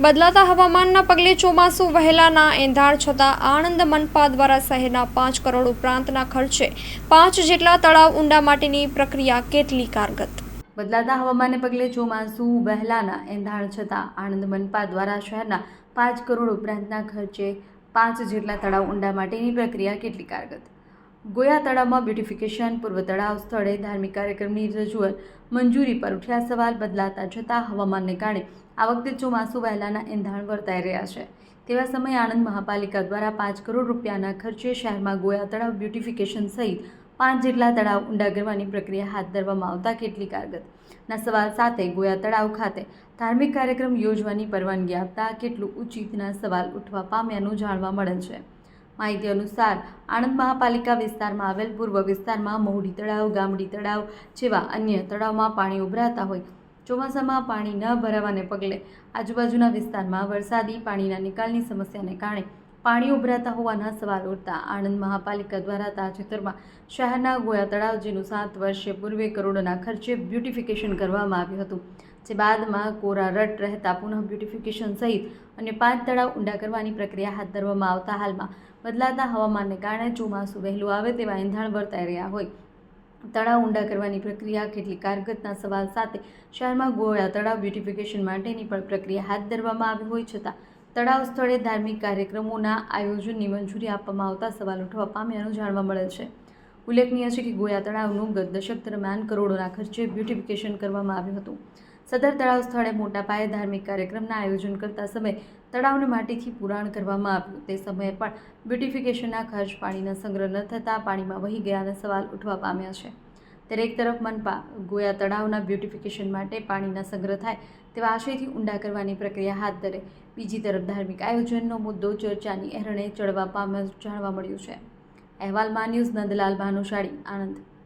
બદલાતા હવામાનના પગલે ચોમાસું વહેલાના એંધાણ છતાં આણંદ મનપા દ્વારા શહેરના પાંચ કરોડ ઉપરાંતના ખર્ચે પાંચ જેટલા તળાવ ઊંડા માટેની પ્રક્રિયા કેટલી કારગત? બદલાતા હવામાનને પગલે ચોમાસું વહેલાના એંધાણ છતાં આણંદ મનપા દ્વારા શહેરના પાંચ કરોડ ઉપરાંતના ખર્ચે પાંચ જેટલા તળાવ ઊંડા માટેની પ્રક્રિયા કેટલી કારગત? ગોયા તળાવમાં બ્યુટિફિકેશન પૂર્વ તળાવ સ્થળે ધાર્મિક કાર્યક્રમની રજૂઆત, મંજૂરી પર ઉઠ્યા સવાલ બદલાતા જતાં હવામાનને કારણે આ વખતે ચોમાસું વહેલાના એંધાણ વર્તાઈ રહ્યા છે. તેવા સમયે આણંદ મહાપાલિકા દ્વારા પાંચ કરોડ રૂપિયાના ખર્ચે શહેરમાં ગોયા તળાવ બ્યુટિફિકેશન સહિત પાંચ જેટલા તળાવ ઊંડા કરવાની પ્રક્રિયા હાથ ધરવામાં આવતા કેટલી કારગત ના સવાલ સાથે ગોયા તળાવ ખાતે ધાર્મિક કાર્યક્રમ યોજવાની પરવાનગી આપતા કેટલું ઉચિતના સવાલ ઉઠવા પામ્યાનું જાણવા મળે છે. માહિતી અનુસાર, આણંદ મહાપાલિકા વિસ્તારમાં આવેલ પૂર્વ વિસ્તારમાં મહુડી તળાવ, ગામડી તળાવ જેવા અન્ય તળાવમાં પાણી ઉભરાતા હોય. ચોમાસામાં પાણી ન ભરાવાને પગલે આજુબાજુના વિસ્તારમાં વરસાદી પાણીના નિકાલની સમસ્યાને કારણે પાણી ઉભરાતા હોવાના સવાલ ઉઠતા આણંદ મહાપાલિકા દ્વારા તાજેતરમાં શહેરના ગોયા તળાવ જેનું સાત વર્ષે પૂર્વે કરોડોના ખર્ચે બ્યુટિફિકેશન કરવામાં આવ્યું હતું, જે બાદમાં કોરા રટ રહેતા પુનઃ બ્યુટિફિકેશન સહિત અને પાંચ તળાવ ઊંડા કરવાની પ્રક્રિયા હાથ ધરવામાં આવતા હાલમાં બદલાતા હવામાનને કારણે ચોમાસું વહેલું આવે તેવા એંધાણ વર્તાઈ રહ્યા હોય. તળાવ ઊંડા કરવાની પ્રક્રિયા કેટલી કારગતના સવાલ સાથે શહેરમાં ગોળા તળાવ બ્યુટિફિકેશન માટેની પણ પ્રક્રિયા હાથ ધરવામાં આવી હોય છતાં તળાવ સ્થળે ધાર્મિક કાર્યક્રમોના આયોજનની મંજૂરી આપવામાં આવતા સવાલ ઉઠવા પામ્યાનું જાણવા મળે છે. ઉલ્લેખનીય છે કે ગોયા તળાવનું ગત દશક દરમિયાન કરોડોના ખર્ચે બ્યુટિફિકેશન કરવામાં આવ્યું હતું. સદર તળાવ સ્થળે મોટા પાયે ધાર્મિક કાર્યક્રમના આયોજન કરતા સમયે તળાવને માટીથી પુરાણ કરવામાં આવ્યું. તે સમયે પણ બ્યુટિફિકેશનના ખર્ચ પાણીના સંગ્રહ ન થતાં પાણીમાં વહી ગયાના સવાલ ઉઠવા પામ્યા છે. ત્યારે એક તરફ મનપા ગોયા તળાવના બ્યુટિફિકેશન માટે પાણીના સંગ્રહ થાય તેવા આશયથી ઊંડા કરવાની પ્રક્રિયા હાથ ધરે. બીજી તરફ ધાર્મિક આયોજનનો મુદ્દો ચર્ચાની એરણે ચડવા પામ્યો જાણવા મળ્યું છે. અહેવાલમાં ન્યૂઝ નંદલાલ ભાનુશાળી, આણંદ.